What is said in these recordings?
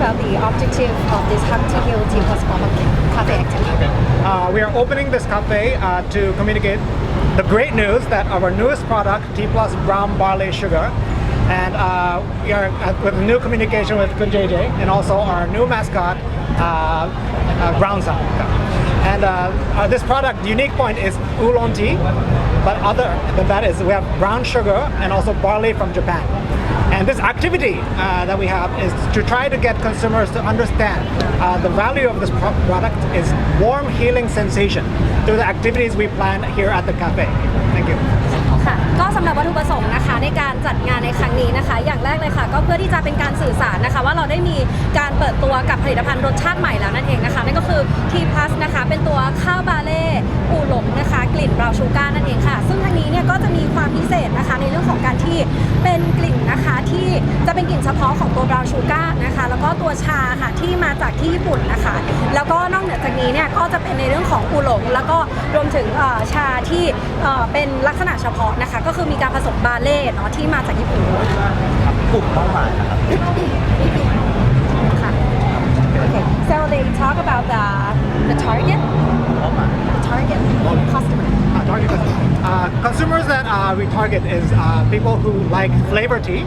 about the objective of this Hapti Guilty Cafe activity? Okay. Uh, we are opening this cafe uh, to communicate the great news that our newest product, T Plus Brown Barley Sugar, and uh, we are uh, with new communication with Kun JJ and also our new mascot, uh, uh, Brown Sound. And this product unique point is oolong tea, but other than that is we have brown sugar and also barley from Japan And this activity uh, that we have is to try to get consumers to understand uh, the value of this pro- product is warm healing sensation through the activities we plan here at the cafe. Thank you. ค่ะก็สำหรับวัตถุประสงค์นะคะในการจัดงานในครั้งนี้นะคะ อย่างแรกเลยค่ะ ก็เพื่อที่จะเป็นการสื่อสารนะคะ ว่าเราได้มีการเปิดตัวกับผลิตภัณฑ์รสชาติใหม่แล้วนั่นเองนะคะ นั่นก็คือ T plus นะคะ เป็นตัวข้าวบาเล่อูหลงนะคะ กลิ่นบราวน์ชูการ์นั่นเองค่ะ ซึ่งทางนี้เนี่ยก็จะมีความพิเศษนะคะในเรื่องของการที่เป็นกลิ่นนะคะที่จะเป็นกลิ่นเฉพาะของตัวบราวน์ชูการ์นะคะ แล้วก็ตัวชาค่ะที่มาจากที่ญี่ปุ่นนะคะ แล้วก็นอกเหนือจากนี้เนี่ยก็จะเป็นในเรื่องของอูหลง แล้วก็รวมถึงชาที่เป็นลักษณะเฉพาะนะคะ ก็คือมีการผสมบาเล่เนาะที่มาจากญี่ปุ่นกลุ่มเป้าหมายนะครับ they talk about the the target, Oh my. the uh, target customer. Uh, target. Uh, consumers that uh, we target is uh, people who like flavor tea.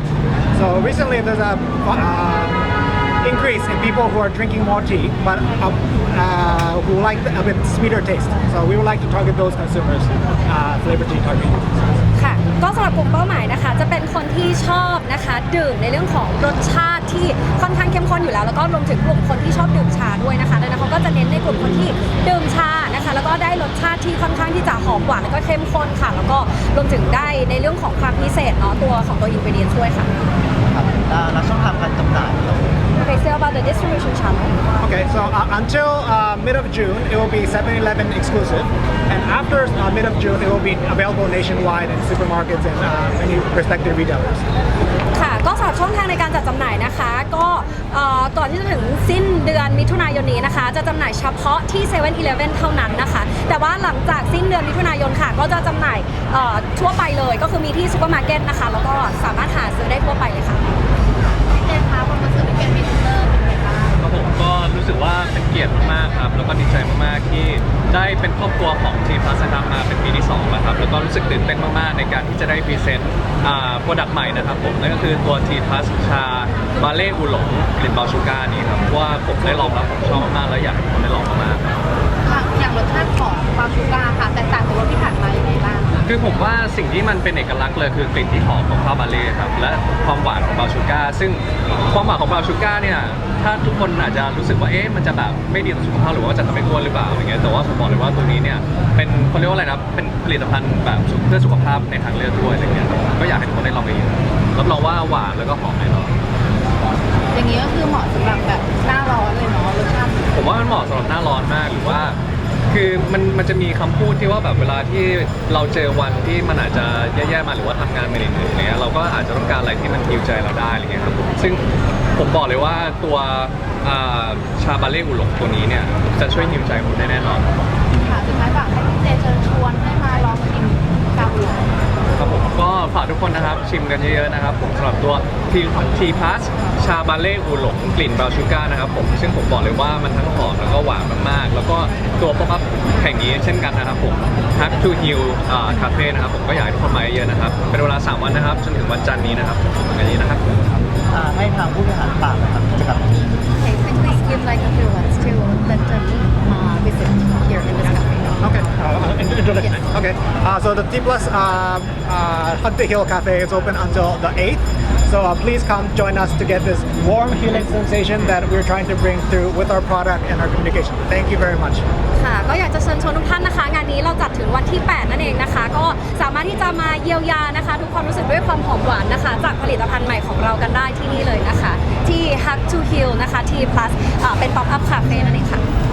So recently there's a uh, increase in people who are drinking more tea, but uh, uh, who like a bit sweeter taste. So we would like to target those consumers, uh, flavor tea target. ค่ะ ก็สำหรับกลุ่มเป้าหมายนะคะ จะเป็นคนที่ชอบนะคะดื่มในเรื่องของรสชาติที่ค่อนข้างเข้มข้นอยู่แล้ว แล้วก็รวมถึงกลุ่มคนที่ชอบดื่มชาด้วยนะคะดังนั้นเขาก็จะเน้นในกลุ่มคนที่ดื่มชานะคะ แล้วก็ได้รสชาติที่ค่อนข้างที่จะหอมหวานแล้วก็เข้มข้นค่ะ แล้วก็รวมถึงได้ในเรื่องของความพิเศษเนาะตัวของตัวอินเดียนช่วยค่ะ ครับอ่าแล้วช่องทางการจำหน่ายครับ Okay so about the distribution channel Okay, so uh, until uh, mid of June, it will be 7-Eleven exclusive, and after uh, mid of June, it will be available nationwide in supermarkets and uh, any respective retailers. ค่ะ ก็สำหรับช่องทางในการจัดจำหน่ายนะคะ ก็เอ่อก่อนที่จะถึงสิ้นเดือนมิถุนายนนี้นะคะ จะจำหน่ายเฉพาะที่7 e เ e ่ e อเท่านั้นนะคะ แต่ว่าหลังจากสิ้นเดือนมิถุนายนค่ะ ก็จะจำหน่ายเอ่อทั่วไปเลย ก็คือมีที่ซูเปอร์มาร์เก็ตนะคะ แล้วก็สามารถหาซื้อได้ทั่วไปเลยค่ะ ได้เป็นครอบครัวของทีพัสนะครับมาเป็นปีที่2แล้วครับแล้วก็รู้สึกตื่นเต้นมากๆ ในการที่จะได้พรีเซนต์อ่าโปรดักต์ใหม่นะครับผมนั่นก็คือตัวทีพัสชาบาเล่อูหลงกลิ่นบาชูก้านี่ครับเพราะว่าผมได้ลองแล้วผมชอบมากๆแล้วอยากให้ทุกคนได้ลองมากๆครับค่ะอย่างรสชาติของบราวน์ชูการ์ค่ะแตกต่างจากรสที่ผ่านมายังไงบ้างคะคือผมว่าสิ่งที่มันเป็นเอกลักษณ์เลยคือกลิ่นที่หอมของข้าวบาเล่ครับ ซึ่งความหวานของบราวน์ชูก้าร์เนี่ย ถ้าทุกคนอาจจะรู้สึกว่า เอ๊ะ มันจะแบบไม่ดีต่อสุขภาพหรือว่าจะทำให้อ้วนหรือเปล่าอย่างเงี้ย แต่ว่าผมบอกเลยว่าตัวนี้เนี่ย เป็นเขาเรียกว่าอะไรนะ เป็นผลิตภัณฑ์แบบเพื่อสุขภาพในทางเลือกด้วยอะไรเงี้ย ก็อยากให้ทุกคนได้ลองไปเยอะรับรองว่าหวานแล้วก็หอมแน่นอน อย่างนี้ก็คือเหมาะสำหรับแบบหน้าร้อนเลยเนาะรสชาติผมว่ามันเหมาะสำหรับหน้าร้อนมากหรือว่า คือมันมันจะมีคำพูดที่ว่าแบบเวลาที่เราเจอวันที่มันอาจจะแย่ๆมาหรือว่าทำงานมาเหนื่อยๆอะไรเงี้ยเราก็อาจจะต้องการอะไรที่มันฮิวใจเราได้อะไรเงี้ยครับผมซึ่งผมบอกเลยว่าตัวอ่าชาบาเล่อุหลงตัวนี้เนี่ยจะช่วยฮิวใจผมได้แน่นอน ค่ะสุดท้ายฝากให้พี่เจเชิญชวนให้มาลองชิมชาบูหลง ก็ฝากทุกคนนะครับชิมกันเยอะๆนะครับ ผมสำหรับตัวทีทีพัสชาบาเล่อูหลงกลิ่นบราวน์ชูการ์นะครับผมซึ่งผมบอกเลยว่ามันทั้งหอมแล้วก็หวานมากๆ แล้วก็ตัวป๊อปอัพแห่งนี้เช่นกันนะครับผม Hack to Heal คาเฟ่นะครับผมก็อยากให้ทุกคนมาเยอะๆนะครับเป็นเวลา 3 วันนะครับจนถึงวันจันทร์นี้นะครับอย่างนี้นะครับอ่าให้ทางผู้บริหารฝากนะครับกิจกรรมนี้ Okay please give like a few uh, in- introduction. Okay, uh, so the T Plus uh, uh, Hunter Hill Cafe is open until the 8th. So uh, please come join us to get this warm healing sensation that we're trying to bring through with our product and our communication. Thank you very much. ค่ะก็อยากจะเชิญชวนทุกท่านนะคะ งานนี้เราจัดถึงวันที่ 8 นั่นเองนะคะ ก็สามารถที่จะมาเยียวยานะคะ ทุกความรู้สึกด้วยความหอมหวานนะคะ จากผลิตภัณฑ์ใหม่ของเรากันได้ที่นี่เลยนะคะ ที่ Hug to Heal นะคะ T Plus อ่าเป็น Pop Up Cafe นั่นเองค่ะโอเ